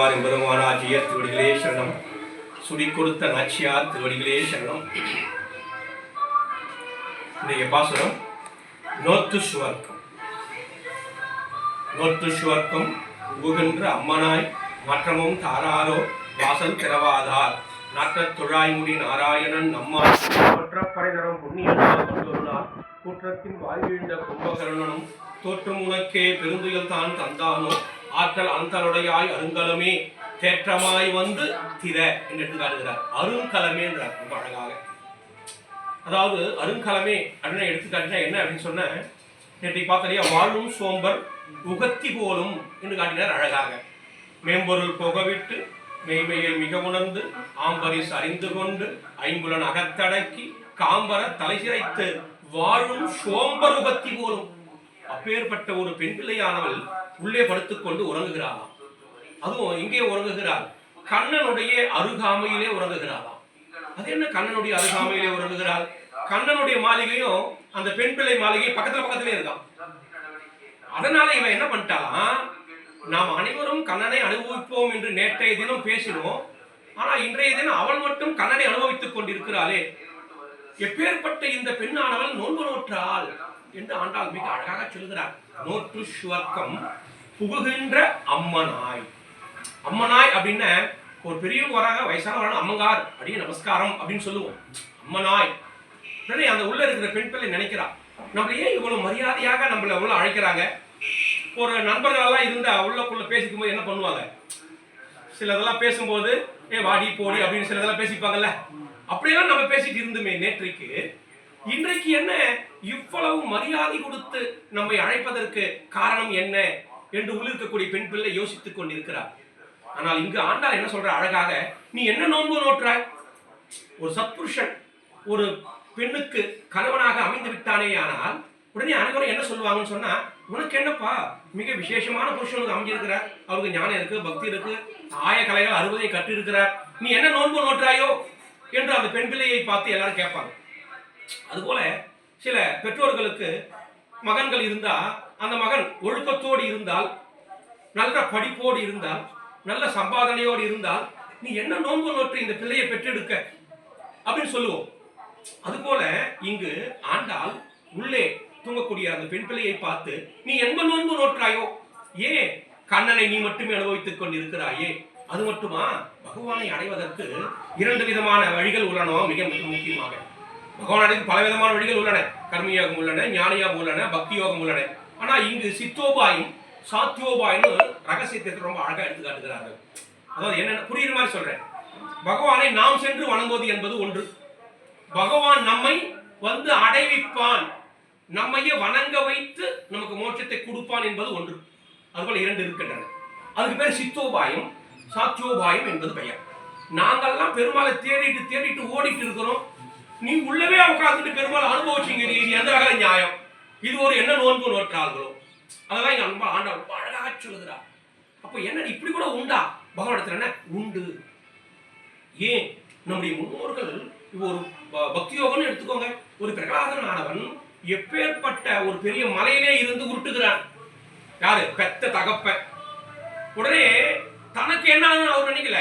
பெருமானாச்சியர் திருவடிகளே சரணம். சுடி கொடுத்த நாச்சியார் திருவடிகளே சரணம். இன்றைய பாசுரம் நோத்து சுவர்க்கம். நோத்து சுவர்க்கம் உகுகின்ற அம்மனாய் மற்றமும் தாராரோ வாசல் திறவாதார். நாற்றத் தொழாய்முடி நாராயணன் நம்மால். குற்றப்படை தரும் புண்ணியனாக கொண்டுள்ளார் குற்றத்தின் வாழ்வீழ்ந்த கும்பகரணனும் தோற்றம் உனக்கே பெருந்துயல் தான் தந்தானோ. ஆற்றல் அந்தலுடையாய் அருங்கலமே தேற்றமாய் வந்து திற என்று எடுத்து காட்டுகிறார். அருங்கலமே என்றார் ரொம்ப அழகாக. அதாவது அருங்கலமே அப்படின்னு எடுத்துக்காட்டினா என்ன அப்படின்னு சொன்ன நேற்றை பார்த்தலையா வாழும் சோம்பர் உகத்தி போலும் என்று காட்டினார் அழகாக. மேம்பொருள் புகவிட்டு மெய்மையில் மிக உணர்ந்து ஆம்பரிஸ் அறிந்து கொண்டு ஐம்புலன் அகத்தடக்கி காம்பர தலைசிரைத்து வாழும் சோம்பர் உகத்தி போலும். அப்பேற்பட்ட ஒரு பெண் பிள்ளையானவள் உள்ளே படுத்துக்கொண்டு உறங்குகிறாராம் அதுவும் எங்கே உறங்குகிறாள். கண்ணனுடைய அருகாமையிலே உறங்குகிறாராம் அது என்ன கண்ணனுடைய அருகாமையிலே உறங்குகிறாள்? கண்ணனுடைய மாளிகையும் அந்த பெண் பிள்ளை மாளிகை பக்கத்துல பக்கத்துலயே இருக்கான் அதனால இவன் என்ன பண்ணிட்டான்? நாம் அனைவரும் கண்ணனை அனுபவிப்போம் என்று நேற்றைய தினம் பேசினோம். ஆனா இன்றைய தினம் அவள் மட்டும் கண்ணனை அனுபவித்துக் கொண்டிருக்கிறாளே. எப்பேற்பட்ட இந்த பெண்ணானவள் நோன்பு நோற்றாள் என்று ஆண்டாள் மிக அழகாக சொல்கிறார் நோற்று சுவர்க்கம் புகுகின்ற அம்மனாய். அம்மனாய் அப்படின்னா ஒரு பெரியவங்க வராங்க வயசான அம்மங்கார் அப்படின்னு நமஸ்காரம் அப்படின்னு சொல்லுவோம். அம்மனாய். உடனே அந்த உள்ள இருக்கிற பெண் பிள்ளை நினைக்கிறா நம்மள ஏன் இவ்வளவு மரியாதையாக நம்மள உள்ள அழைக்கிறாங்க? ஒரு நண்பர்களெல்லாம் இருந்தா உள்ளக்குள்ள பேசிக்கும் போது என்ன பண்ணுவாங்க? சிலதெல்லாம் பேசும்போது ஏ வாடி போடி அப்படின்னு சிலதெல்லாம் பேசிப்பாங்கல்ல. அப்படியெல்லாம் நம்ம பேசிட்டு இருந்துமே நேற்றைக்கு. இன்றைக்கு என்ன இவ்வளவு மரியாதை கொடுத்து நம்மை அழைப்பதற்கு காரணம் என்ன? என்று உள்ளிருக்கக்கூடிய பெண் பிள்ளை யோசித்துக் கொண்டிருக்கிறார். ஆனால் இங்கு ஆண்டாள் என்ன சொல்ற? அழகாக நீ என்ன நோன்பு நோற்றாய்? ஒரு சத்புருஷன் ஒரு பெண்ணுக்கு கணவனாக அமைந்து விட்டானே ஆனால் உடனே அனைவரும் என்ன சொல்லுவாங்கன்னு சொன்னா உனக்கு என்னப்பா? மிக விசேஷமான புருஷனுக்கு அமைஞ்சிருக்கிறார். அவருக்கு ஞானம் இருக்கு பக்தி இருக்கு ஆய கலைகள் அறுபதை கற்று இருக்கிறார் நீ என்ன நோன்பு நோற்றாயோ? என்று அந்த பெண் பிள்ளையை பார்த்து எல்லாரும் கேட்பாங்க. அதுபோல சில பெற்றோர்களுக்கு மகன்கள் இருந்தா அந்த மகன் ஒழுக்கத்தோடு இருந்தால் நல்ல படிப்போடு இருந்தால் நல்ல சம்பாதனையோடு இருந்தால் நீ என்ன நோன்பு நோற்று இந்த பிள்ளையை பெற்றெடுக்க? அப்படின்னு சொல்லுவோம். அதுபோல இங்கு ஆண்டாள் உள்ளே தூங்கக்கூடிய அந்த பெண் பிள்ளையை பார்த்து நீ எந்த நோன்பு நோற்றாயோ? ஏன் கண்ணனை நீ மட்டுமே அனுபவித்துக் கொண்டிருக்கிறாயே. அது மட்டுமா? பகவானை அடைவதற்கு இரண்டு விதமான வழிகள் உள்ளனவா? மிக மிக முக்கியமாக. பகவானின் பலவிதமான பல விதமான வழிகள் உள்ளன. கர்மயோகம் உள்ளன ஞானயோகம் உள்ளன பக்தி யோகம் உள்ளன. ஆனால் இங்கு சித்தோபாயும் சாத்தியோபாயும் ரகசியத்தை ரொம்ப அழகாக எடுத்து காட்டுகிறார்கள். அதாவது என்னென்ன புரியுற மாதிரி சொல்றேன். பகவானை நாம் சென்று வணங்குவது என்பது ஒன்று. பகவான் நம்மை வந்து அடைவிப்பான். நம்மையே வணங்க வைத்து நமக்கு மோட்சத்தை கொடுப்பான் என்பது ஒன்று. அதுபோல் இரண்டு இருக்கின்றன. அதுக்கு பேர் சித்தோபாயம் சாத்தியோபாயம் என்பது பெயர். நாங்கெல்லாம் பெருமாளை தேடிட்டு தேடிட்டு ஓடிட்டு இருக்கிறோம். நீ உள்ளவே உட்காந்துட்டு பெருமாள் அனுபவிச்சீங்க இது எந்த வகை நியாயம்? இது ஒரு என்ன நோன்பு நோற்றார்களோ? அதெல்லாம் எங்க ரொம்ப ஆண்டா ரொம்ப அழகாக சொல்லுகிறார் அப்ப என்ன இப்படி கூட உண்டா? பகவானத்துல என்ன? உண்டு. ஏன்? நம்முடைய முன்னோர்கள் இப்போ ஒரு ப- பக்தி யோகம்னு எடுத்துக்கோங்க. ஒரு பிரகலாதன் ஆனவன் எப்பேற்பட்ட ஒரு பெரிய மலையிலே இருந்து உருட்டுகிறான். யாரு? பெத்த தகப்ப உடனே தனக்கு என்ன அவர் நினைக்கல?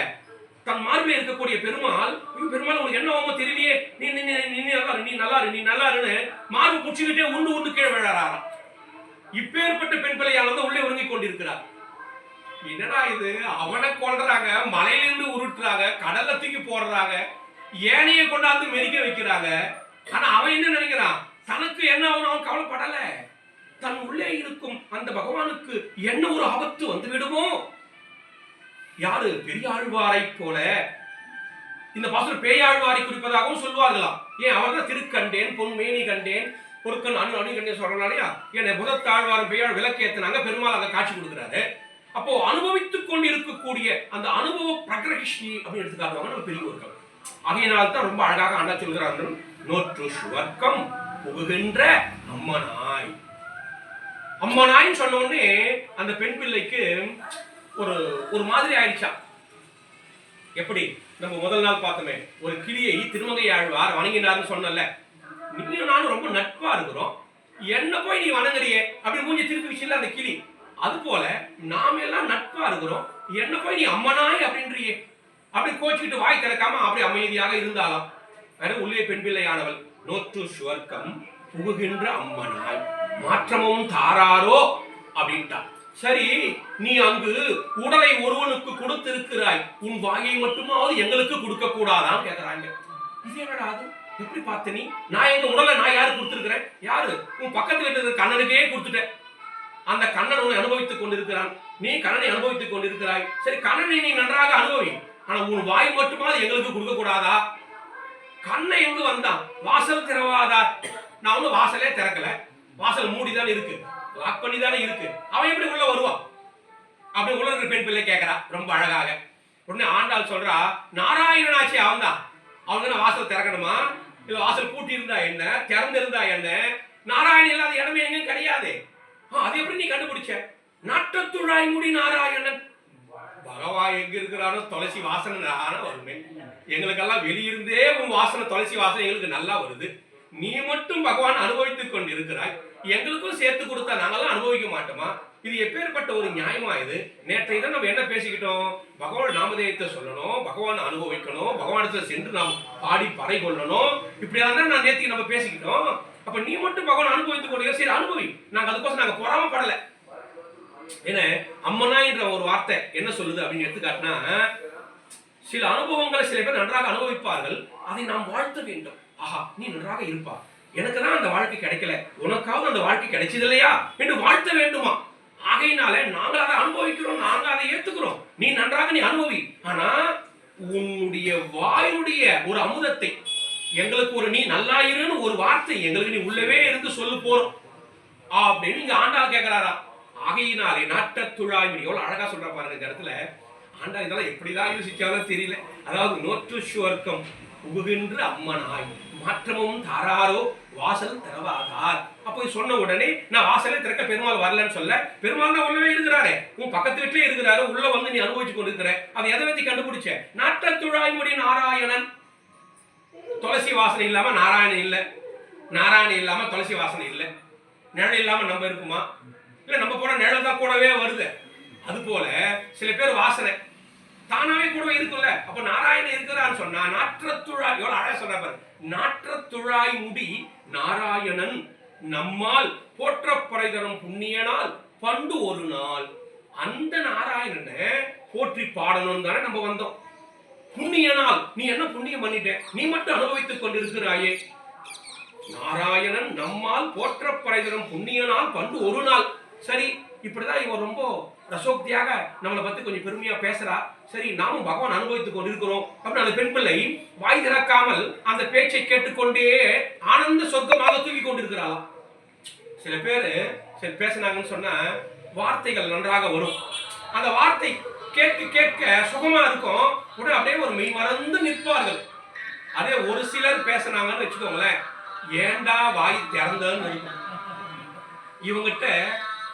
தன் மார்பில் இருக்கக்கூடிய பெருமாள் பெருமாள் உனக்கு என்ன தெரியலையே? நீ நீ நீ நீ நல்லா நீ நல்லா நீ நல்லா இருன்னு மார்பு புடிச்சுக்கிட்டே உண்டு உண்டு கீழே விழறாராம். இப்பேற்பட்ட பெண் பிள்ளையால் உள்ளே உறங்கிக் கொண்டிருக்கிறார். என்னடா இது? அவனை கொல்றாங்க மலையிலிருந்து உருட்டுறாங்க கடல்ல தூக்கி போடுறாங்க ஏனையை கொண்டாந்து மெரிக்க வைக்கிறாங்க. ஆனா அவன் என்ன நினைக்கிறான்? தனக்கு என்ன ஆகும் அவன் கவலைப்படல. தன் உள்ளே இருக்கும் அந்த பகவானுக்கு என்ன ஒரு ஆபத்து வந்து விடுமோ? யாரு? பெரியாழ்வாரை போல. இந்த பாசல் பேயாழ்வாரை குறிப்பதாகவும் சொல்வார்களாம். ஏன்? அவர் தான் திருக்கண்டேன் பொன்மேனி கண்டேன் பொருட்கள் அணு அணு கண்டேன் சொல்றனாலயா என்னை புதத்தாழ்வாரும் பெய்யாழ் விளக்கேத்தினாங்க. பெருமாள் அங்க காட்சி கொடுக்குறாரு. அப்போ அனுபவித்துக் கொண்டு இருக்கக்கூடிய அந்த அனுபவ பிரகிருஷ்ணி அப்படின்னு எடுத்துக்காட்டுவாங்க நம்ம பெரியவர்கள் அதையினால் தான் ரொம்ப அழகாக அண்ணா சொல்கிறார்கள். நோற்று சுவர்க்கம் புகுகின்ற அம்மனாய். அம்மனாய்ன்னு சொன்ன உடனே அந்த பெண் பிள்ளைக்கு ஒரு ஒரு மாதிரி ஆயிடுச்சா? எப்படி? நம்ம முதல் நாள் பார்த்தோமே ஒரு கிளியை திருமங்கை ஆழ்வார் வணங்கினார்னு சொன்னல நீயும் நானும் ரொம்ப நட்பா இருக்கிறோம். என்ன போய் நீ வணங்குறியே? அப்படி மூஞ்சி திருப்பி விஷயம் அந்த கிளி. அது போல நாம எல்லாம் நட்பா இருக்கிறோம். என்ன போய் நீ அம்மனாய் அப்படின்றியே? அப்படி கோச்சிக்கிட்டு வாய் திறக்காம அப்படி அமைதியாக இருந்தாலாம். உள்ளே பெண் பிள்ளையானவள் நோற்று சுவர்க்கம் புகுகின்ற அம்மனாய் மாற்றமும் தாராரோ? அப்படின்ட்டா சரி நீ அங்கு உடலை ஒருவனுக்கு கொடுத்திருக்கிறாய். உன் வாயை மட்டுமாவது எங்களுக்கு கொடுக்க கூடாதான்னு கேக்குறாங்க இது என்னடா அது? எப்படி பார்த்த நீ? நான் எங்க உடலை நான் யாரு கொடுத்திருக்கிறேன்? யாரு? உன் பக்கத்து இருக்கிற கண்ணனுக்கே கொடுத்துட்டேன். அந்த கண்ணன் உன்னை அனுபவித்துக் கொண்டிருக்கிறான். நீ கண்ணனை அனுபவித்துக் கொண்டிருக்கிறாய். சரி கண்ணனை நீ நன்றாக அனுபவி. ஆனா உன் வாய் மட்டுமாவது எங்களுக்கு கொடுக்க கூடாதா கண்ணை எங்கு வந்தான்? வாசல் திறவாதா? நான் வந்து வாசலே திறக்கல. வாசல் மூடிதான் இருக்கு. லாக் பண்ணி தானே இருக்கு. அவன் எப்படி உள்ள வருவான்? அப்படி உள்ள இருக்கிற பெண் பிள்ளை கேட்கறா ரொம்ப அழகாக. உடனே ஆண்டாள் சொல்றா நாராயணனாச்சி அவன் தான் அவன் தானே வாசல் திறக்கணுமா? இல்ல வாசல் பூட்டி இருந்தா என்ன? திறந்து இருந்தா என்ன? நாராயணன் இல்லாத இடமே எங்கேயும் கிடையாது. அது எப்படி நீ கண்டுபிடிச்ச? நாட்டத்துழாய் முடி நாராயணன். பகவான் எங்க இருக்கிறானோ துளசி வாசனை வருமே. எங்களுக்கெல்லாம் வெளியிருந்தே உன் வாசனை துளசி வாசனை எங்களுக்கு நல்லா வருது. நீ மட்டும் பகவான் அனுபவித்துக் கொண்டு இருக்கிறாய் எங்களுக்கும் சேர்த்து கொடுத்தா நாங்களாம் அனுபவிக்க மாட்டோமா? இது எப்பேற்பட்ட ஒரு நியாயமா இது? நேற்றைய தான் நம்ம என்ன பேசிக்கிட்டோம்? பகவான் நாமதேயத்தை சொல்லணும் பகவான் அனுபவிக்கணும் பகவானத்தை சென்று நாம் பாடி பறை கொள்ளணும். இப்படியா தான் நான் நேற்றுக்கு நம்ம பேசிக்கிட்டோம். அப்ப நீ மட்டும் பகவான் அனுபவித்துக் கொண்டு சரி அனுபவி. நாங்க அதுக்கோசம் நாங்க பொறாமப்படல ஏன்னா அம்மனா என்ற ஒரு வார்த்தை என்ன சொல்லுது அப்படின்னு எடுத்துக்காட்டினா சில அனுபவங்களை சில பேர் நன்றாக அனுபவிப்பார்கள். அதை நாம் வாழ்த்த வேண்டும். ஆஹா நீ நன்றாக இருப்பார் எனக்கு தான் அந்த வாழ்க்கை கிடைக்கல. உனக்காவது அந்த வாழ்க்கை கிடைச்சது இல்லையா என்று வாழ்த்த வேண்டுமா? ஆகையினால நாங்கள் அதை அனுபவிக்கிறோம் நாங்க அதை ஏத்துக்கிறோம். நீ நன்றாக நீ அனுபவி. ஆனா உன்னுடைய வாயுடைய ஒரு அமுதத்தை எங்களுக்கு ஒரு நீ நல்லா இருன்னு ஒரு வார்த்தை எங்களுக்கு நீ உள்ளவே இருந்து சொல்லு போறோம். அப்படின்னு இங்க ஆண்டாள் கேட்கிறாரா ஆகையினாலே நாட்டத்துழாய் எவ்வளவு அழகா சொல்ற பாருங்க இந்த இடத்துல. ஆண்டா இதெல்லாம் எப்படிதான் யோசிச்சாலும் தெரியல. அதாவது நோற்று சுவர்க்கம் புகுகின்ற அம்மனாய். மாற்றமும் தாராரோ வாசல் திறவாதார் அப்போ இது சொன்ன உடனே நான் வாசலே திறக்க பெருமாள் வரலன்னு சொல்ல. பெருமாள் தான் உள்ளவே இருக்கிறாரே. உன் பக்கத்து வீட்டிலே இருக்கிறாரு. உள்ள வந்து நீ அனுபவிச்சு கொண்டு இருக்கிற அதை எதை வச்சு கண்டுபிடிச்ச? நாட்டத்துழாய் முடி நாராயணன். துளசி வாசனை இல்லாம நாராயணன் இல்லை. நாராயணன் இல்லாம துளசி வாசனை இல்லை. நிழல் இல்லாம நம்ம இருக்குமா? இல்ல நம்ம போன நிழல் தான் கூடவே வருது. அது போல சில பேர் வாசனை. தானாவே கூடவே இருக்குல்ல அப்ப நாராயணன் இருக்கிறான்னு சொன்னா நாற்றத்துழாய் எவ்வளவு அழகா சொன்ன பாரு. நாற்றத்துழாய் முடி நாராயணன் நம்மால் போற்றப்பறை தரும் புண்ணியனால் பண்டு ஒரு நாள். அந்த நாராயணனை போற்றி பாடணும் தானே நம்ம வந்தோம். புண்ணியனால் நீ என்ன புண்ணியம் பண்ணிட்ட? நீ மட்டும் அனுபவித்துக் கொண்டிருக்கிறாயே. நாராயணன் நம்மால் போற்றப்பறை தரும் புண்ணியனால் பண்டு ஒரு நாள். சரி இப்படிதான் இவன் ரொம்ப ரசோக்தியாக நம்மளை பத்தி கொஞ்சம் பெருமையா பேசுறா. சரி நாமும் பகவான் அனுபவித்துக் கொண்டிருக்கிறோம். அப்படின்னு அந்த பெண் பிள்ளை வாய் திறக்காமல் அந்த பேச்சை கேட்டுக்கொண்டே ஆனந்த சொர்க்கமாக தூக்கி கொண்டிருக்கிறாளாம் சில பேர் சரி பேசினாங்கன்னு சொன்னா வார்த்தைகள் நன்றாக வரும். அந்த வார்த்தை கேட்க கேட்க சுகமா இருக்கும். உடனே அப்படியே ஒரு மெய் மறந்து நிற்பார்கள். அதே ஒரு சிலர் பேசுனாங்கன்னு வச்சுக்கோங்களேன். ஏண்டா வாய் திறந்தன்னு இருக்கும் இவங்கிட்ட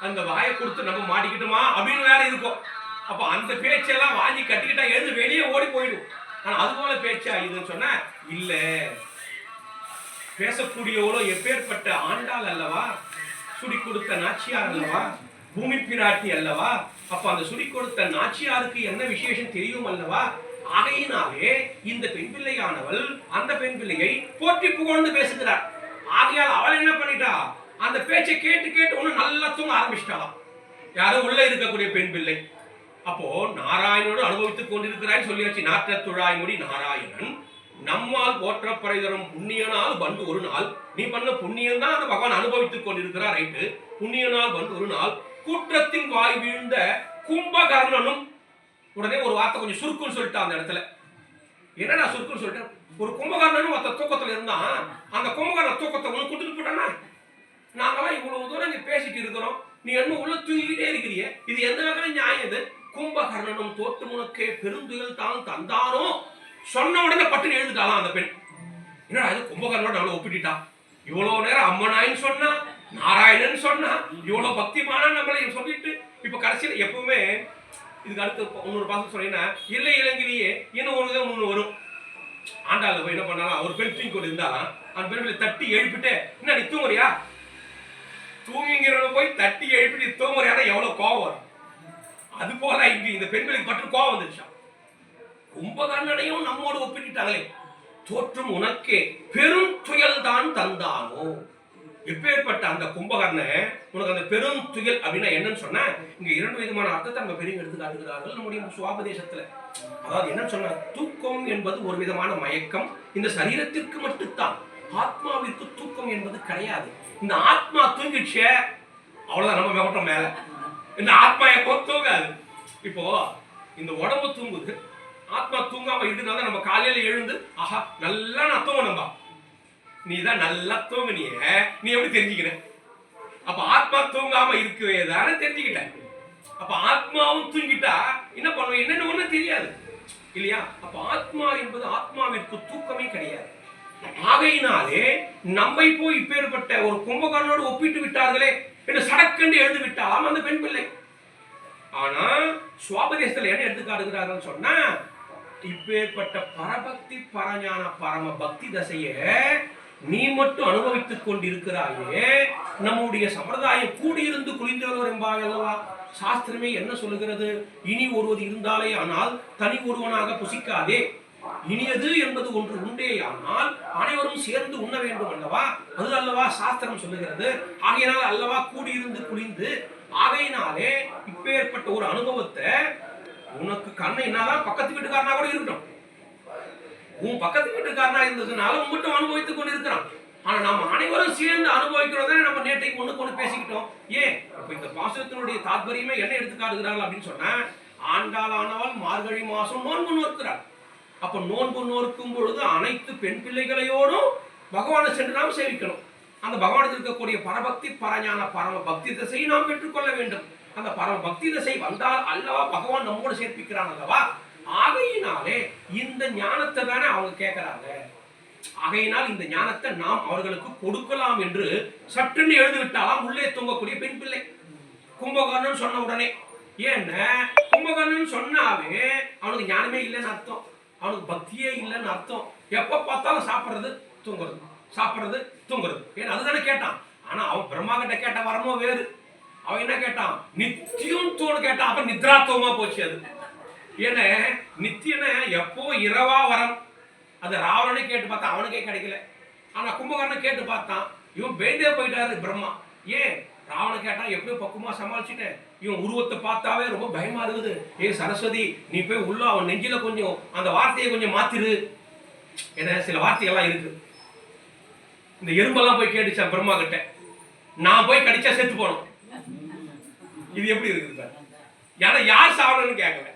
அந்த வாயை கொடுத்து நம்ம மாட்டிக்கிட்டோமா அப்படின்னு வேற இருக்கும். அப்ப அந்த பேச்செல்லாம் வாங்கி கட்டிக்கிட்டா எழுந்து வெளியே ஓடி போயிடும். ஆனால் அது போல பேச்சா இதுன்னு சொன்னா இல்ல. பேசக்கூடியவளோ எப்பேற்பட்ட ஆண்டாள் அல்லவா? சுடி கொடுத்த நாச்சியார் அல்லவா? பூமி பிராட்டி அல்லவா? அப்ப அந்த சுடி கொடுத்த நாச்சியாருக்கு என்ன விசேஷம் தெரியும் அல்லவா? ஆகையினாலே இந்த பெண் பிள்ளையானவள் அந்த பெண் பிள்ளையை போற்றி புகழ்ந்து பேசுகிறார் ஆகையால் அவள் என்ன பண்ணிட்டா? அந்த பேச்சை கேட்டு கேட்டு ஒண்ணு நல்லா தூங்க ஆரம்பிச்சிட்டாளாம். யாரும் உள்ள இருக்கக்கூடிய பெண் பிள்ளை. அப்போ நாராயணனோடு அனுபவித்துக் கொண்டிருக்கிறாய் சொல்லியாச்சு. நாற்றத்துழாய் முடி நாராயணன். நம்மால் போற்றப்பறை தரும் புண்ணியனால் வந்து ஒரு நாள். நீ பண்ண புண்ணியம் தான் அந்த பகவான் அனுபவித்துக் கொண்டிருக்கிறார் ரைட்டு? புண்ணியனால் வந்து ஒரு நாள். கூற்றத்தின் வாய் வீழ்ந்த கும்பகர்ணனும் உடனே ஒரு வார்த்தை கொஞ்சம் சுருக்குன்னு சொல்லிட்டான் அந்த இடத்துல. என்னடா சுருக்குன்னு சொல்லிட்டேன் ஒரு கும்பகர்ணனும் மற்ற தூக்கத்தில் இருந்தான் அந்த கும்பகர்ண தூக்கத்தை உனக்கு கொடுத்துட்டு போட்டானா நாங்களாம் இவ்வளவு தூரம் இங்க பேசிட்டு இருக்கிறோம். நீ என்ன உள்ள தூங்கிக்கிட்டே இருக்கிறிய? இது எந்த வகையில நியாயம் இது? கும்பகர்ணனும் தோற்று முனக்கே பெருந்துகள் தான் தந்தானோ சொன்ன உடனே பட்டுன்னு எழுந்துட்டாலாம் அந்த பெண். என்னடா அது கும்பகர்ணோட அவ்வளவு ஒப்பிட்டுட்டா? இவ்வளோ நேரம் அம்மனாயின்னு சொன்னா நாராயணன் சொன்னா இவ்வளவு பக்திமான நம்மளை சொல்லிட்டு இப்ப கடைசியில எப்பவுமே இதுக்கு அடுத்து இன்னொரு பாசம் சொன்னீங்கன்னா இல்லை இளங்கிலேயே இன்னும் ஒன்று தான் ஒன்று வரும். ஆண்டாள் போய் என்ன பண்ணாலும் அவர் பெண் தூங்கி கொண்டு இருந்தாலும் அந்த பெண் தட்டி எழுப்பிட்டு என்ன நீ தூங்குறியா? தூங்குங்கிறவன போய் தட்டி எழுப்பிட்டு நீ தூங்குறியானா எவ்வளவு கோவம் வரும். அது போல இங்கு இந்த பெண்களுக்கு பற்று கோவம் வந்துருச்சான் கும்பகர்ணனையும் நம்மோடு ஒப்பிட்டுட்டாங்களே. தோற்றும் உனக்கே பெரும் துயல் தான் தந்தானோ எப்பேற்பட்ட அந்த கும்பகர்ணன் உனக்கு அந்த பெரும் துயல் அப்படின்னா என்னன்னு சொன்னா இங்க இரண்டு விதமான அர்த்தத்தை நம்ம பெரிய எடுத்து காட்டுகிறார்கள் நம்முடைய சுவாபதேசத்துல. அதாவது என்ன சொன்னா தூக்கம் என்பது ஒரு விதமான மயக்கம். இந்த சரீரத்திற்கு மட்டும்தான். ஆத்மாவிற்கு தூக்கம் என்பது கிடையாது. இந்த ஆத்மா தூங்கிடுச்சே அவ்வளவுதான் நம்ம மேல. இந்த ஆத்மா எப்போ தூங்காது? இப்போ இந்த உடம்பு தூங்குது. ஆத்மா தூங்காம இருந்தனால நம்ம காலையில எழுந்து ஆஹா நல்லா நான் தூங்கணும்பா. நீ தான் நல்லா தூங்குனிய. நீ எப்படி தெரிஞ்சுக்கிற? அப்ப ஆத்மா தூங்காம இருக்கவே தானே தெரிஞ்சுக்கிட்ட. அப்ப ஆத்மாவும் தூங்கிட்டா என்ன பண்ணுவோம் என்னன்னு ஒண்ணு தெரியாது. இல்லையா? அப்ப ஆத்மா என்பது ஆத்மாவிற்கு தூக்கமே கிடையாது. ஆகையினாலே நம்மை போய் இப்பேற்பட்ட ஒரு கும்பகோணோடு ஒப்பிட்டு விட்டார்களே என்று சடக்கென்று எழுந்து விட்டாலாம் அந்த பெண் பிள்ளை. ஆனா சுவாபதேசத்துல என்ன எடுத்து காட்டுகிறார்கள் சொன்னா இப்பேற்பட்ட பரபக்தி பரஞான பரம பக்தி தசைய நீ மட்டும் அனுபவித்துக் கொண்டிருக்கிறாயே. நம்முடைய சம்பிரதாயம் கூடியிருந்து குளிந்தவர் என்பாய் அல்லவா? சாஸ்திரமே என்ன சொல்லுகிறது? இனி ஒருவது இருந்தாலே ஆனால் தனி ஒருவனாக புசிக்காதே. இனியது என்பது ஒன்று உண்டே ஆனால் அனைவரும் சேர்ந்து உண்ண வேண்டும் அல்லவா? அது அல்லவா சாஸ்திரம் சொல்லுகிறது. ஆகையினால் அல்லவா கூடியிருந்து குளிந்து ஆகையினாலே இப்பேற்பட்ட ஒரு அனுபவத்தை உனக்கு கண்ணை என்னதான் பக்கத்து வீட்டுக்காரனா கூட இருக்கணும் உன் பக்கத்து வீட்டுக்காரனா இருந்ததுனால உன் மட்டும் அனுபவித்துக் கொண்டிருக்கிறான். ஆனா நம்ம அனைவரும் சேர்ந்து அனுபவிக்கிறதே நம்ம நேற்றைக்கு ஒண்ணு கொண்டு பேசிக்கிட்டோம். ஏன்? அப்ப இந்த பாசத்தினுடைய தாத்பரியமே என்ன எடுத்து காட்டுகிறார்கள் அப்படின்னு சொன்னா ஆண்டாள் ஆனவள் மார்கழி மாசம் நோன்பு நோக்கிறார் அப்ப நோன்பு நோக்கும் பொழுது அனைத்து பெண் பிள்ளைகளையோடும் பகவானை சென்று நாம் சேவிக்கணும். அந்த பகவானுக்கு இருக்கக்கூடிய பரபக்தி பரஞான பரம பக்தி திசையை நாம் பெற்றுக்கொள்ள வேண்டும். அந்த பரம பக்தி திசை வந்தால் அல்லவா பகவான் நம்மோடு சேர்ப்பிக்கிறான் அல்லவா? ஆகையினாலே இந்த ஞானத்தை தானே அவங்க கேட்கிறாங்க ஆகையினால் இந்த ஞானத்தை நாம் அவர்களுக்கு கொடுக்கலாம் என்று சற்றுன்னு எழுதி விட்டாலாம் உள்ளே தூங்கக்கூடிய பெண் பிள்ளை. கும்பகர்ணன் சொன்ன உடனே ஏன்னா கும்பகர்ணன் சொன்னாவே அவனுக்கு ஞானமே இல்லைன்னு அர்த்தம். அவனுக்கு பக்தியே இல்லைன்னு அர்த்தம். எப்போ பார்த்தாலும் சாப்பிட்றது தூங்குறது. சாப்பிட்றது தூங்குறது. ஏன்னா அதுதானே கேட்டான். ஆனால் அவன் பிரம்மா கிட்ட கேட்ட வரமோ வேறு. அவன் என்ன கேட்டான்? நித்தியம் தூணு கேட்டான். அப்ப நித்ராத்துவமா போச்சு அது. ஏன்னா நித்தியன எப்போ இரவா வரம். அது ராவணனே கேட்டு பார்த்தான் அவனுக்கே கிடைக்கல. ஆனால் கும்பகர்ணன் கேட்டு பார்த்தான். இவன் பேந்தே போயிட்டாரு பிரம்மா. ஏன்? ராவணன் கேட்டான் எப்படியோ பக்குவமாக சமாளிச்சுட்டேன். இவன் உருவத்தை பார்த்தாவே ரொம்ப பயமா இருக்குது. ஏ சரஸ்வதி நீ போய் உள்ள அவன் நெஞ்சில கொஞ்சம் அந்த வார்த்தையை கொஞ்சம் மாத்திரு. ஏன்னா சில வார்த்தைகள்லாம் இருக்கு. இந்த எறும்பெல்லாம் போய் கேட்டுச்சான் பிரம்மா கிட்ட. நான் போய் கடிச்சா செத்து போனோம். இது எப்படி இருக்குது சார்? ஏன்னா யார் சாப்பிடணும்னு கேட்கல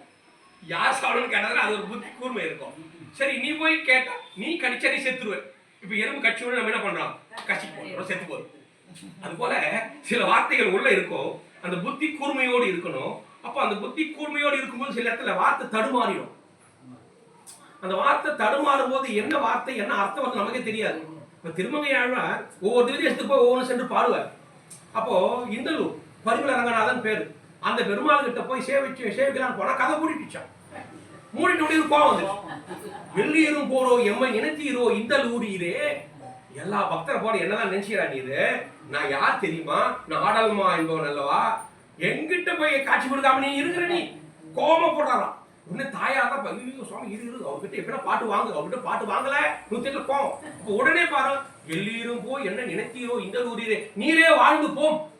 யார் சாப்பிடணும்னு கேட்டதுல அது ஒரு புத்தி கூர்மை இருக்கும். சரி நீ போய் கேட்டா நீ கடிச்சா நீ செத்துருவ. இப்ப எறும்பு கட்சி நம்ம என்ன பண்றோம்? கட்சி போடுறோம் செத்து போகுது அது போல சில வார்த்தைகள் உள்ள இருக்கும். அந்த புத்தி கூர்மையோடு இருக்கணும். அப்போ அந்த புத்தி கூர்மையோடு இருக்கும்போது சில இடத்துல வார்த்தை தடுமாறிடும். அந்த வார்த்தை தடுமாறும் போது என்ன வார்த்தை என்ன அர்த்தம் வந்து நமக்கே தெரியாது. இப்போ திருமங்கை ஆழ்வார் ஒவ்வொரு எடுத்து போய் ஒவ்வொன்று சென்று பாடுவார். அப்போ இந்தலூர் பரிமள ரங்கநாதன் பேரு. அந்த பெருமாள் கிட்ட போய் சேவிச்சு சேவிக்கலான்னு போனா கதை மூடிட்டுச்சான் மூடிட்டு உடனே கோவம் வந்துச்சு. வெள்ளியரும் போறோ எம்மை இனத்தீரோ இந்தலூரியிலே எல்லா பக்தரை போல என்னதான் நினைச்சுக்கிறா நீரு நான் யார் தெரியுமா? நான் ஆடல்மா என்பவன் அல்லவா? எங்கிட்ட போய் காட்சி கொடுக்காம நீ இருக்கிற நீ. கோபம் போடுறாராம். உடனே தாயா தான் ப- ஐயோ சுவாமி இரு இரு. அவர்கிட்ட எப்படின்னா பாட்டு வாங்கு? அவர்கிட்ட பாட்டு வாங்கல. நூத்தி எட்டு கோவம் உடனே பாரு எல்லீரும் போ என்ன நினைத்தீரோ இந்த ஊரீரே. நீரே வாழ்ந்து போம்.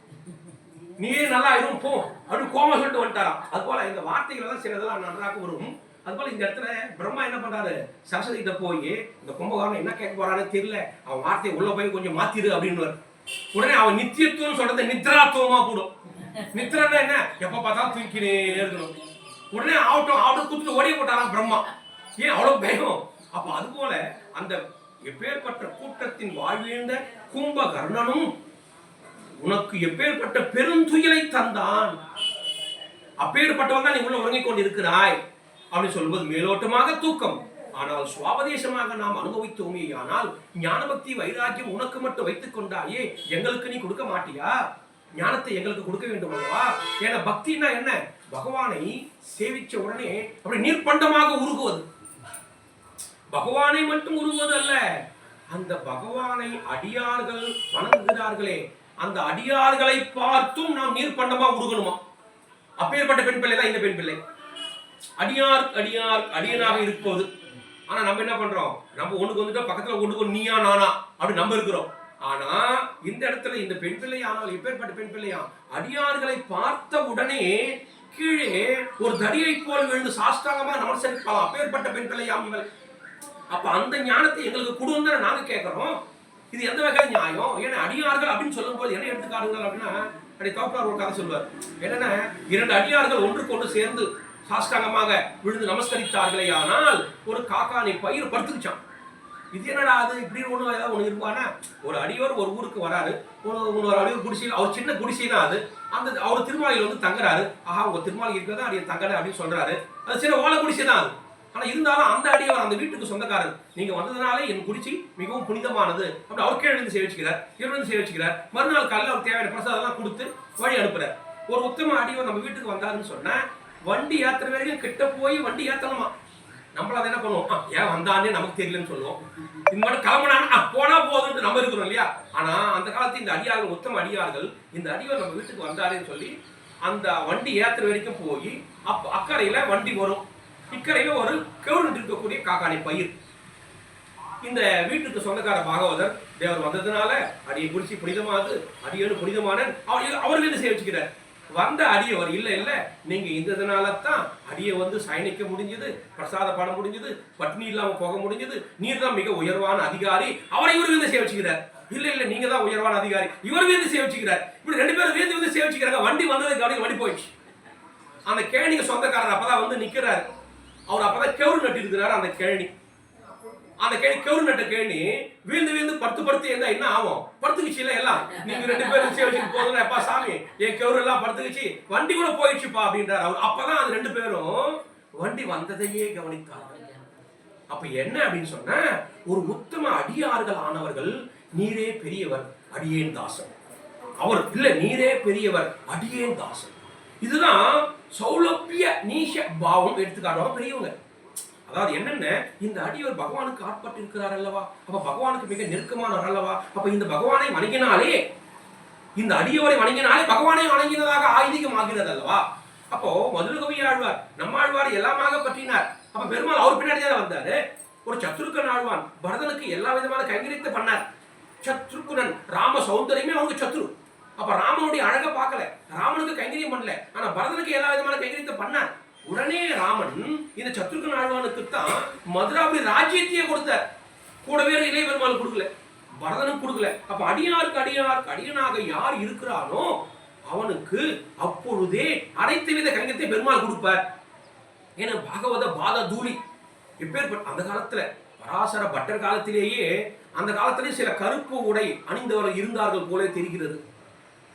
நீரே நல்லா இருக்கும் போ அப்படின்னு கோமம் சொல்லிட்டு வந்துட்டாராம். அது போல இந்த வார்த்தைகள் எல்லாம் சிலதெல்லாம் நன்றாக வரும். அது போல இந்த இடத்துல பிரம்மா என்ன பண்றாரு? சரஸ்வதி கிட்ட போய் இந்த கும்பகோணம் என்ன கேட்க போறான்னு தெரியல. அவன் வார்த்தையை உள்ள போய் கொஞ்சம் மாத்திரு அப்படின்னு உடனே அவன் நித்தியத்துவம் சொல்றது நித்ராத்துவமா கூடும் நித்ரன்னா என்ன? எப்ப பார்த்தாலும் தூக்கினே இருக்கணும். உடனே ஆகட்டும் ஆகட்டும் குத்துட்டு ஓடிய போட்டாராம் பிரம்மா. ஏன் அவ்வளவு பயம்? அப்ப அது போல அந்த எப்பேற்பட்ட கூட்டத்தின் வாழ்வீழ்ந்த கும்பகர்ணனும் உனக்கு எப்பேற்பட்ட பெருந்துயலை தந்தான். அப்பேற்பட்டவன் தான் நீ உள்ள உறங்கிக் கொண்டிருக்கிறாய். அப்படின்னு சொல்லும்போது மேலோட்டமாக தூக்கம். ஆனால் சுவாபதேசமாக நாம் அனுபவித்தோமே ஆனால் ஞானபக்தி வைராக்கியம் உனக்கு மட்டும் வைத்துக் கொண்டாயே எங்களுக்கு நீ கொடுக்க மாட்டியா? ஞானத்தை எங்களுக்கு கொடுக்க வேண்டும் அல்லவா? ஏன்னா பக்தினா என்ன? பகவானை சேவிச்ச உடனே அப்படி நீர்பண்டமாக உருகுவது. பகவானை மட்டும் உருகுவது அல்ல. அந்த பகவானை அடியார்கள் வணங்குகிறார்களே அந்த அடியார்களை பார்த்தும் நாம் நீர்ப்பண்டமா உருகணுமா? அப்பேற்பட்ட பெண் பிள்ளை தான் இந்த பெண் பிள்ளை. அடியார் அடியார் அடியனாக இருப்பது. ஆனா நம்ம என்ன பண்றோம்? நம்ம ஒண்ணுக்கு வந்துட்டோம் பக்கத்துல ஒண்ணுக்கு ஒண்ணு நீயா நானா? அப்படி நம்ம இருக்கிறோம். ஆனா இந்த இடத்துல இந்த பெண் பிள்ளையானால் எப்பேற்பட்ட பெண் பிள்ளையா? அடியார்களை பார்த்த உடனே கீழே ஒரு தடியை போல் விழுந்து சாஷ்டாங்கமா நமஸ்கரிப்பாளாம் அப்பேற்பட்ட பெண் பிள்ளையாம் இவள். அப்ப அந்த ஞானத்தை எங்களுக்கு கொடுன்னு நாங்க கேட்கிறோம். இது எந்த வகையில் நியாயம்? ஏன்னா அடியார்கள் அப்படின்னு சொல்லும்போது என்ன எடுத்துக்காருங்கள் அப்படின்னா அப்படி தோப்பார் ஒரு கதை சொல்லுவார். என்னன்னா இரண்டு அடியார்கள் ஒன்றுக்கு ஒன்று சேர்ந்து சாஷ்டாங்கமாக விழுந்து நமஸ்கரித்தார்களே ஆனால் ஒரு காக்கானை பயிர் படுத்துக்கிச்சான் இது என்னடா அது? இப்படி ஒன்று ஏதாவது ஒன்று இருப்பானா ஒரு அடியோர் ஒரு ஊருக்கு வராரு. ஒரு ஒரு அடியோர் குடிசையில் அவர் சின்ன குடிசை தான் அது. அந்த அவர் திருமாளியில் வந்து தங்குறாரு. ஆஹா உங்க திருமாளி இருக்கிறதா? அடியை தங்கலை அப்படின்னு சொல்றாரு. அது சின்ன ஓலை குடிசை தான் அது. ஆனால் இருந்தாலும் அந்த அடியவர் அந்த வீட்டுக்கு சொந்தக்காரர் நீங்கள் வந்ததுனாலே என் குடிச்சி மிகவும் புனிதமானது. அப்படி அவர் கீழே இருந்து சேவிச்சுக்கிறார். கீழே இருந்து சேவிச்சுக்கிறார். மறுநாள் காலையில் அவர் தேவையான பிரசாதம்லாம் கொடுத்து வழி அனுப்புகிறார் ஒரு உத்தம அடியவர் நம்ம வீட்டுக்கு வந்தாருன்னு சொன்னால் வண்டி ஏத்துற வரைக்கும் கிட்ட போய் வண்டி ஏத்தணுமா? நம்மள அதை என்ன பண்ணுவோம்? ஏன் வந்தானே நமக்கு தெரியலன்னு சொல்லுவோம். இந்த மாதிரி கிளம்பினா போனா போதும்னு நம்ம இருக்கிறோம் இல்லையா? ஆனா அந்த காலத்து இந்த அடியார்கள் உத்தம அடியார்கள் இந்த அடியார் நம்ம வீட்டுக்கு வந்தாருன்னு சொல்லி அந்த வண்டி ஏத்துற வரைக்கும் போய் அப்ப அக்கறையில வண்டி வரும். இக்கரையில ஒரு கவுரன் இருக்கக்கூடிய காக்காணி பயிர். இந்த வீட்டுக்கு சொந்தக்கார பாகவதர் தேவர் வந்ததுனால அடியை குறிச்சி புனிதமானது அடியோடு புனிதமான அவர் அவர்கள் என்ன சேவிச்சுக்கிறார் வந்த அடியவர் இல்ல இல்ல. நீங்க இருந்ததுனால தான் அடியை வந்து சயனிக்க முடிஞ்சது பிரசாத பாட முடிஞ்சது பட்னி இல்லாம போக முடிஞ்சது. நீர் தான் மிக உயர்வான அதிகாரி. அவரை இவர் வந்து சேவிச்சுக்கிறார். இல்ல இல்ல நீங்கள் தான் உயர்வான அதிகாரி. இவர் வந்து சேவிச்சுக்கிறார். இப்படி ரெண்டு பேரும் வேந்து வந்து சேவிச்சுக்கிறாங்க. வண்டி வந்ததுக்கு அப்படியே வண்டி போயிடுச்சு. அந்த கேணிக்கு சொந்தக்காரர் அப்பதான் வந்து நிக்கிறாரு. அவர் அப்பதான் கெவுரு நட்டிருக்கிறார் அந்த கேணி. அந்த கேணி கெவுரு நட்ட கேணி வீழ்ந்து பத்து படுத்து படுத்து இருந்தா என்ன ஆகும்? படுத்துக்கிச்சு இல்ல எல்லாம்? நீங்க ரெண்டு பேரும் சேவிச்சுட்டு போதும் எப்பா சாமி என் கவுரு எல்லாம் படுத்துக்கிச்சு. வண்டி கூட போயிடுச்சுப்பா அப்படின்றார் அவர். அப்பதான் அது ரெண்டு பேரும் வண்டி வந்ததையே கவனித்தார்கள் அப்ப என்ன அப்படின்னு சொன்ன ஒரு உத்தம அடியார்கள் ஆனவர்கள் நீரே பெரியவர் அடியேன் தாசன். அவர் இல்ல நீரே பெரியவர் அடியேன் தாசன். இதுதான் சௌலபிய நீஷ பாவம் எடுத்துக்காட்டுவாங்க பெரியவங்க. அதாவது என்னென்ன? இந்த அடியவர் பகவானுக்கு ஆட்பட்டு இருக்கிறார் அல்லவா? அப்ப பகவானுக்கு மிக நெருக்கமானவர் அல்லவா? அப்ப இந்த பகவானை வணங்கினாலே இந்த அடியவரை வணங்கினாலே பகவானை வணங்கினதாக ஆயுதிகம் ஆகிறது அல்லவா? அப்போ மதுரகவி ஆழ்வார் நம்ம ஆழ்வார் எல்லாமாக பற்றினார். அப்ப பெருமாள் அவர் பின்னாடி வந்தாரு? ஒரு சத்ருக்கன் ஆழ்வான் பரதனுக்கு எல்லா விதமான கைங்கரியத்தை பண்ணார். சத்ருக்குனன் ராம சௌந்தரியமே அவங்க சத்ரு. அப்ப ராமனுடைய அழகை பார்க்கல. ராமனுக்கு கைங்கரியம் பண்ணல. ஆனா பரதனுக்கு எல்லா விதமான கைங்கரியத்தை பண்ணார். உடனே ராமன் இந்த சத்ருகன் ஆழ்வானுக்கு தான் மதுராபுரி ராஜ்யத்தையே கொடுத்தார் கூடவே இளைய பெருமாள் கொடுக்கல. பரதனும் கொடுக்கல. அப்ப அடியாருக்கு அடியாருக்கு அடியனாக யார் இருக்கிறானோ அவனுக்கு அப்பொழுதே அனைத்து வித கங்கத்தை பெருமாள் கொடுப்பார். ஏன்னா பாகவத பாத தூளி எப்பேற்பட்ட அந்த காலத்துல பராசர பட்டர் காலத்திலேயே அந்த காலத்திலே சில கருப்பு உடை அணிந்தவர்கள் இருந்தார்கள் போல தெரிகிறது.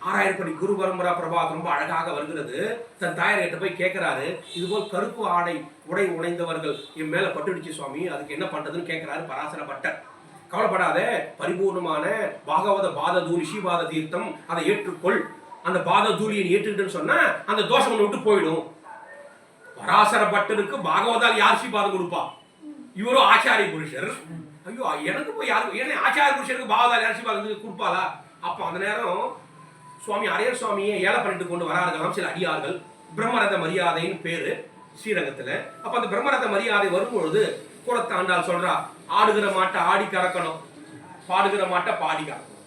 ஆறாயிரப்படி குரு பரம்பரா பிரபாத் ரொம்ப அழகாக வருகிறது. தன் தாயார்கிட்ட போய் கேட்கிறாரு இது போல் கருப்பு ஆடை உடை உடைந்தவர்கள் என் மேல பட்டுடுச்சு சுவாமி. அதுக்கு என்ன பண்றதுன்னு கேட்கிறாரு பராசர பட்டர் கவலைப்படாத. பரிபூர்ணமான பாகவத பாத தூரி ஸ்ரீபாத தீர்த்தம் அதை ஏற்றுக்கொள். அந்த பாத தூரியை ஏற்றுக்கிட்டுன்னு ஏற்றுக்கிட்டேன்னு சொன்னா அந்த தோஷம் விட்டு போயிடும். பராசர பட்டருக்கு பாகவதால் யார் ஸ்ரீபாதம் கொடுப்பா? இவரும் ஆச்சாரிய புருஷர். ஐயோ எனக்கு போய் யாரும் ஏன்னா ஆச்சாரிய புருஷருக்கு பாகவதால் யார் ஸ்ரீபாதம் கொடுப்பாளா? அப்போ அந்த நேரம் சுவாமி அரையர் சுவாமியை ஏழை பண்ணிட்டு கொண்டு வரார்களாம் சில அடியார்கள். பிரம்மரத மரியாதைன்னு பேரு ஸ்ரீரங்கத்துல. அப்ப அந்த பிரம்மரத மரியாதை வரும்பொழுது கூடத்தாண்டால் சொல்றா ஆடுகிற மாட்டை ஆடி கறக்கணும். பாடுகிற மாட்டை பாடி கறக்கணும்.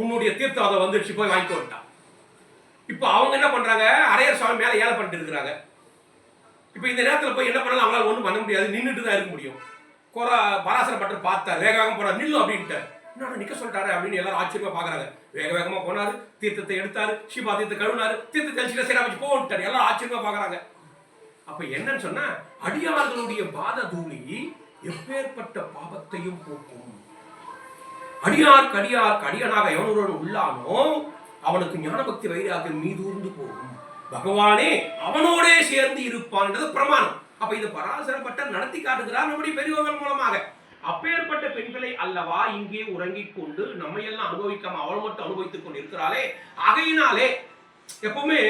உன்னுடைய தீர்த்தம் அதை வந்துடுச்சு போய் வாங்கிட்டு வந்துட்டான் இப்போ அவங்க என்ன பண்றாங்க? அரையர் சுவாமி மேல ஏழை பண்ணிட்டு இருக்கிறாங்க. இப்போ இந்த நேரத்துல போய் என்ன பண்ணலாம்? அவங்களால ஒண்ணும் பண்ண முடியாது. நின்றுட்டு தான் இருக்க முடியும். குறை பராசர பட்டர் பார்த்தார். வேக வேகம் நில்லு அப்படின்ட்டு என்னடா நிக்க சொல்லிட்டாரு அப்படின்னு எல்லாரும் ஆச்சரியமா பாக்குறாங்க. வேக வேகமா போனாரு தீர்த்தத்தை எடுத்தாரு சிவா தீர்த்தத்தை கழுவினாரு தீர்த்த தெளிச்சுட்டு சரி அமைச்சு போட்டாரு எல்லாரும் ஆச்சரியமா பாக்குறாங்க. அப்ப என்னன்னு சொன்னா அடியார்களுடைய பாத தூளி எப்பேற்பட்ட பாவத்தையும் போக்கும். அடியார் கடியார் கடியனாக எவனுடன் உள்ளானோ அவனுக்கு ஞானபக்தி வைராகியம் மீதூர்ந்து போகும். பகவானே அவனோடே சேர்ந்து இருப்பான்ன்றது பிரமாணம். அப்ப இது பராசரப்பட்ட நடத்தி காட்டுகிறார் நம்முடைய பெரியவர்கள் மூலமாக. அப்பேற்பட்ட பெண்களை அல்லவா இங்கே உறங்கிக் கொண்டு நம்மை எல்லாம் அனுபவிக்காம அவள் மட்டும் அனுபவித்துக் கொண்டு இருக்கிறாளே ஆகையினாலே எப்பவுமே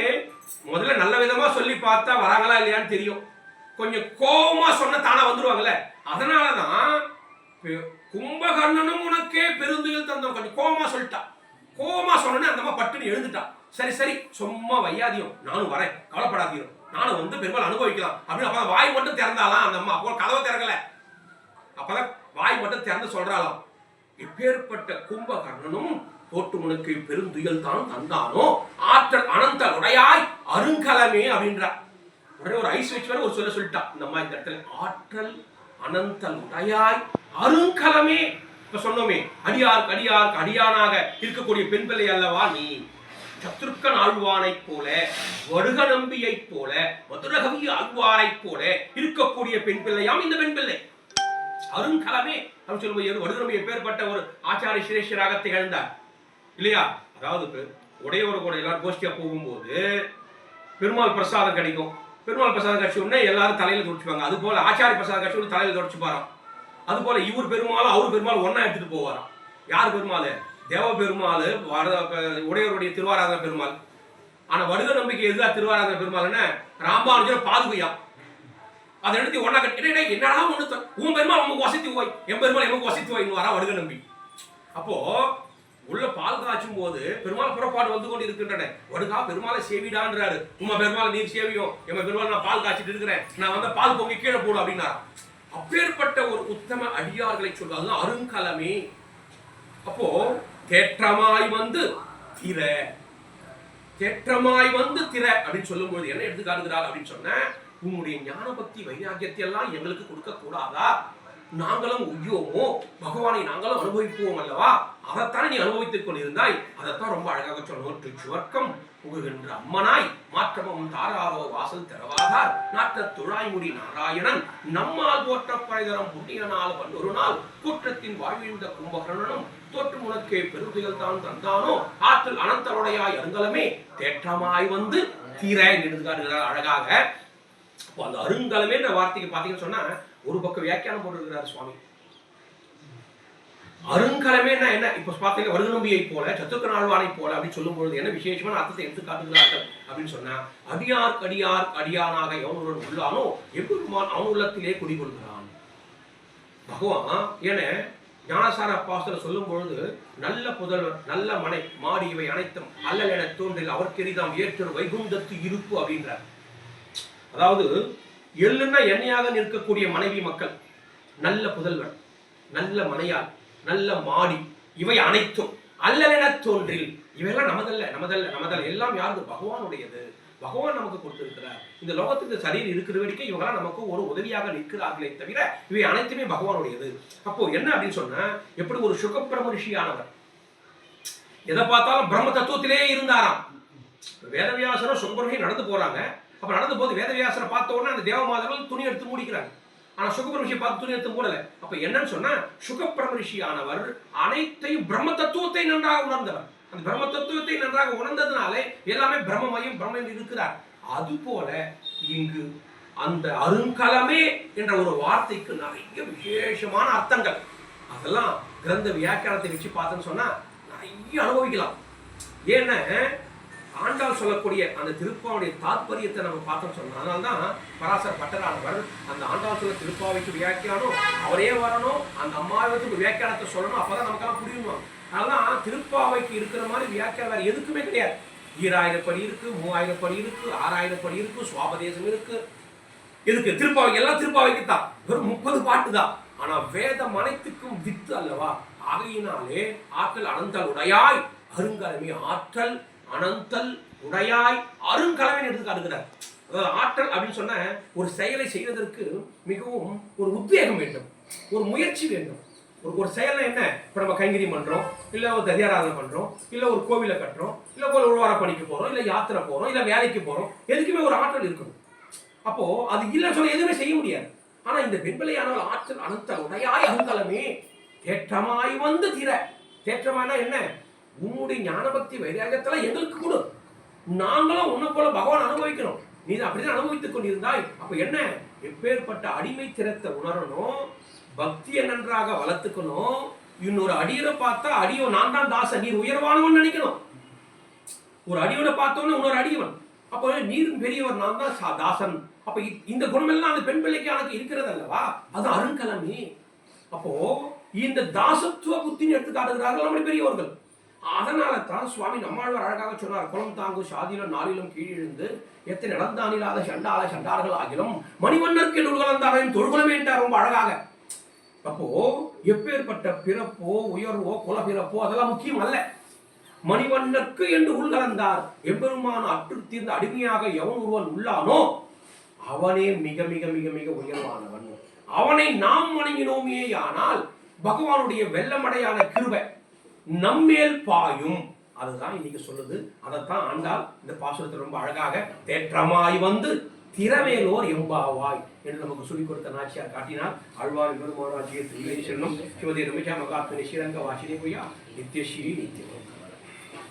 முதல்ல நல்ல விதமா சொல்லி பார்த்தா வராங்களா இல்லையான்னு தெரியும். கொஞ்சம் கோபமா சொன்ன தானா வந்துருவாங்கல்ல. அதனாலதான் கும்பகர்ணனும் உனக்கே பெருந்துயில் தந்தவன். கொஞ்சம் கோபமா சொல்லிட்டான். கோபமா சொன்னோன்னே அந்த அம்மா பட்டுன்னு எழுந்துட்டான் சரி சரி சும்மா வையாதியும். நானும் வரேன். கவலைப்படாதியும் நானும் வந்து பெருமாள் அனுபவிக்கலாம். அப்படின்னு அப்ப வாய் மட்டும் திறந்தாலாம் அந்த அம்மா. அப்போ கதவை திறக்கல. அப்பதான் வாய் மட்டும் திறந்து சொல்றாளாம். இப்பேற்பட்ட கும்பகர்ணனும் தோட்டுமனுக்கு பெருந்துயல் தான் தந்தானோ ஆற்றல் அனந்த உடையாய் அருங்கலமே அப்படின்றார் உடனே ஒரு ஐஸ் வச்சு ஒரு சொல்ல சொல்லிட்டா. இந்த அம்மா இந்த இடத்துல ஆற்றல் அனந்த உடையாய் அருங்கலமே. இப்ப சொன்னோமே அடியார் அடியார் அடியானாக இருக்கக்கூடிய பெண் பிள்ளை அல்லவா நீ? சத்ருக்கன் ஆழ்வானைப் போல வருக நம்பியைப் போல மதுரகவி ஆழ்வாரைப் போல இருக்கக்கூடிய பெண் பிள்ளையாம் இந்த பெண் பிள்ளை. அருங்கலமே அப்படின்னு சொல்லும்போது வடுகநம்பி எப்பேற்பட்ட ஒரு ஆச்சாரிய சிரேஷராக திகழ்ந்தார். இல்லையா? அதாவது உடையவர் கூட எல்லாரும் கோஷ்டியா போகும்போது பெருமாள் பிரசாதம் கிடைக்கும். பெருமாள் பிரசாதம் கட்சி உடனே எல்லாரும் தலையில துடிச்சுப்பாங்க. அது போல ஆச்சாரிய பிரசாதம் கட்சி ஒன்று தலையில துடிச்சுப்பாராம். அது போல இவர் பெருமாள் அவர் பெருமாள் ஒன்னா எடுத்துட்டு போவாராம். யார் பெருமாள்? தேவ பெருமாள் வர- உடையவருடைய திருவாராதன பெருமாள். ஆனா வடுக நம்பிக்கை எதிராக திருவாராதன பெருமாள்னா ராமானுஜர் பாதுகையா அதை எடுத்து ஒன்றா கட்டி என்னடா ஒன்று உன் பெருமாள் உமக்கு வசித்து போய் என் பெருமாள் எமக்கு வசித்து போய் வரா வடுக நம்பி. அப்போ உள்ள பால் காய்ச்சும் போது பெருமாள் புறப்பாடு வந்து கொண்டு இருக்கின்றன ஒருக்கா பெருமாளை சேவிடான்றாரு. உமா பெருமாள் நீர் சேவியும் எம்ம பெருமாள் நான் பால் காய்ச்சிட்டு இருக்கிறேன். நான் வந்து பால் பொங்கி கீழே போடும் அப்படின்னா அப்பேற்பட்ட ஒரு உத்தம அடியார்களை சொல்வது அருங்கலமே. அப்போ தேற்றமாய் வந்து திற. தேற்றமாய் வந்து திற. அப்படின்னு சொல்லும்போது என்ன எடுத்து காட்டுகிறார் அப்படின்னு சொன்ன உன்னுடைய ஞான பக்தி வைராக்கியத்தை எல்லாம் எங்களுக்கு கொடுக்க கூடாதா நாங்களும் உய்யோமோ? பகவானை நாங்களும் அனுபவிப்போம் அல்லவா? அதைத்தானே நீ அனுபவித்துக் கொண்டிருந்தாய். அதைத்தான் ரொம்ப அழகாக சொன்னோம். சுவர்க்கம் புகுகின்ற அம்மனாய் மாற்றமும் தாராவோ வாசல் திறவாதார் நாட்ட துழாய்முடி நாராயணன். நம்மால் போற்ற படைதரம் புண்ணிய நாள் நாள் கூற்றத்தின் வாழ்விழுந்த கும்பகர்ணனும் தோற்று உனக்கே பெருதுகள் தான் தந்தானோ? ஆற்றல் அனந்தருடையாய் அருங்கலமே தேற்றமாய் வந்து தீர எடுத்துக்காட்டுகிறார் அழகாக இப்போ அந்த அருங்கலமே வார்த்தைக்கு பார்த்தீங்கன்னு சொன்னா ஒரு பக்கம் வியாக்கியானம் போட்டிருக்கிறார் சுவாமி. அருங்கலமேனா என்ன? இப்போ பார்த்தீங்க வருதநம்பியை போல சத்துருக்க நாழ்வானை போல அப்படின்னு சொல்லும் பொழுது என்ன விசேஷமான அர்த்தத்தை எடுத்து காட்டுகிறார்கள் அப்படின்னு சொன்னா அடியார் அடியார் அடியானாக எவனுடன் உள்ளானோ எப்பெருமான் அவன் உள்ளத்திலே குடிகொள்கிறான். பகவான் என ஞானசார பாஸ்தர் சொல்லும் பொழுது நல்ல புதல்வர் நல்ல மனை மாடி இவை அனைத்தும் அல்லல் என தோன்றில் அவர்க்கெரிதாம் ஏற்றொரு வைகுந்தத்து இருப்பு அப்படின்றார். அதாவது எள்ளுன்னா எண்ணெயாக நிற்கக்கூடிய மனைவி மக்கள் நல்ல புதல்வர் நல்ல மனையாள் நல்ல மாடி இவை அனைத்தும் அல்லலென தோன்றில். இவையெல்லாம் நமதல்ல நமதல்ல நமதல்ல. எல்லாம் யாருக்கு? பகவானுடையது. பகவான் நமக்கு கொடுத்திருக்கிறார். இந்த லோகத்துக்கு சரீர் இருக்கிற வரைக்கும் இவங்களாம் நமக்கு ஒரு உதவியாக நிற்கிறார்களே தவிர இவை அனைத்துமே பகவானுடையது. அப்போ என்ன அப்படின்னு சொன்னா எப்படி ஒரு சுகப்பிரம ரிஷியானவர் எதை பார்த்தாலும் பிரம்ம தத்துவத்திலே இருந்தாராம். வேதவியாசரும் சுகபிரமி நடந்து போறாங்க. அப்ப நடந்த போது வேதவியாசரை பார்த்த உடனே அந்த தேவமாதர்கள் துணி எடுத்து மூடிக்கிறாங்க. ஆனா சுகபிரம பார்த்து துணி எடுத்து மூடல. அப்ப என்னன்னு சொன்னா சுகப்பிரம ஆனவர் அனைத்தையும் பிரம்ம தத்துவத்தை நன்றாக உணர்ந்தவர். அந்த பிரம்ம தத்துவத்தை நன்றாக உணர்ந்ததுனாலே எல்லாமே பிரம்மமயம் பிரம்மம் இருக்கிறார். அது போல இங்கு அந்த அருங்கலமே என்ற ஒரு வார்த்தைக்கு நிறைய விசேஷமான அர்த்தங்கள். அதெல்லாம் கிரந்த வியாக்கியானத்தை வச்சு பார்த்தோன்னு சொன்னா நிறைய அனுபவிக்கலாம். ஏன்னா ஆண்டாள் சொல்லக்கூடிய அந்த திருப்பாவுடைய தாற்பயத்தை நம்ம பார்த்தோம் சொன்னோம். அதனால தான் பராசர் பட்டரானவர் அந்த ஆண்டாள் சொல்ல திருப்பாவைக்கு வியாக்கியானம் அவரே வரணும் அந்த அம்மாவுக்கு வியாக்கியானத்தை சொல்லணும் அப்பதான் நமக்கெல்லாம் புரியுமா அதெல்லாம் திருப்பாவைக்கு இருக்கிற மாதிரி வியாக்கியானம் வேற எதுக்குமே கிடையாது. ஈராயிரம் படி இருக்கு மூவாயிரம் படி இருக்கு ஆறாயிரம் படி இருக்கு சுவாபதேசம் இருக்கு. எதுக்கு? திருப்பாவை எல்லாம் திருப்பாவைக்கு தான். வெறும் முப்பது பாட்டு தான். ஆனா வேதம் அனைத்துக்கும் வித்து அல்லவா? ஆகையினாலே ஆற்றல் அனந்தல் உடையாய் அருங்கலமே ஆற்றல் அனந்தல் உடையாய் அருங்கலவை எடுத்து காட்டுகிறார். அதாவது ஆற்றல் அப்படின்னு சொன்ன ஒரு செயலை செய்வதற்கு மிகவும் ஒரு உத்வேகம் வேண்டும். ஒரு முயற்சி வேண்டும். ஒரு ஒரு செயல்னா என்ன? இப்போ நம்ம கைங்கறி பண்ணுறோம் இல்லை ஒரு ததியாராதனை பண்ணுறோம் இல்லை ஒரு கோவிலை கட்டுறோம் இல்லை ஒரு உழவார பணிக்கு போகிறோம் இல்லை யாத்திரை போகிறோம் இல்லை வேலைக்கு போகிறோம் எதுக்குமே ஒரு ஆற்றல் இருக்கணும். அப்போது அது இல்லைன்னு சொல்ல எதுவுமே செய்ய முடியாது. ஆனால் இந்த வெண்பிள்ளையானவள் ஆற்றல் அனந்த உடையாய் அருங்கலமே தேற்றமாய் வந்து திற தேற்றமானா என்ன? உன்னுடைய ஞானபக்தி வைராகத்துல எங்களுக்கு கொடு. நாங்களும் உன்னை போல பகவான் அனுபவிக்கணும். நீ அப்படிதான் அனுபவித்துக் கொண்டிருந்தாய். அப்ப என்ன? எப்பேற்பட்ட அடிமை திறத்தை உணரணும். பக்தியை நன்றாக வளர்த்துக்கணும். இன்னொரு அடியரை பார்த்தா அடியோ நான் தான் தாசன். நீர் உயர்வானவன் நினைக்கணும். ஒரு அடியோட பார்த்தோன்னு இன்னொரு அடியவன். அப்போ நீர் பெரியவர் நான் தான் சா- தாசன். அப்ப இந்த குணமெல்லாம் அந்த பெண் பிள்ளைக்கு எனக்கு இருக்கிறது அல்லவா அது அருங்கலமே. அப்போ இந்த தாசத்துவ புத்தின்னு எடுத்து காட்டுகிறார்கள் நம்முடைய பெரியவர்கள். அதனால தான் சுவாமி நம்மாழ்வார் அழகாக சொன்னார் குளம் தாங்கு சாதியிலும் நாளிலும் கீழிழுந்து எத்தனை நடந்தான் இல்லாத சண்டால சண்டார்கள் ஆகிலும் மணிவண்ணருக்கு நூல்கலந்தாரையும் தொழுகுலம் என்றார் ரொம்ப அழகாக. அப்போ எப்பேற்பட்ட பிறப்போ உயர்வோ குல பிறப்போ அதெல்லாம் முக்கியம் அல்ல. மணிவண்ணற்கு என்று உள்கலந்தார் எம்பெருமான அற்று தீர்ந்த அடிமையாக எவன் ஒருவன் உள்ளானோ அவனே மிக மிக மிக மிக உயர்வானவன். அவனை நாம் வணங்கினோமே ஆனால் பகவானுடைய வெள்ளமடையான கிருபை நம்மேல் பாயும். அதுதான் இன்னைக்கு சொல்லுது. அதைத்தான் ஆண்டால் இந்த பாசுரத்தில் ரொம்ப அழகாக தேற்றமாய் வந்து திறவேலோர் எம்பாவாய் என்று நமக்கு சொல்லிக் கொடுத்த நாச்சியார் காட்டினார். ஆழ்வார் பெருமானாட்சியை திருவேதி செல்லும் சிவதி ரமிஷா மகாத்மனி ஸ்ரீரங்க வாசினி பொய்யா. நித்யஸ்ரீ நித்யம்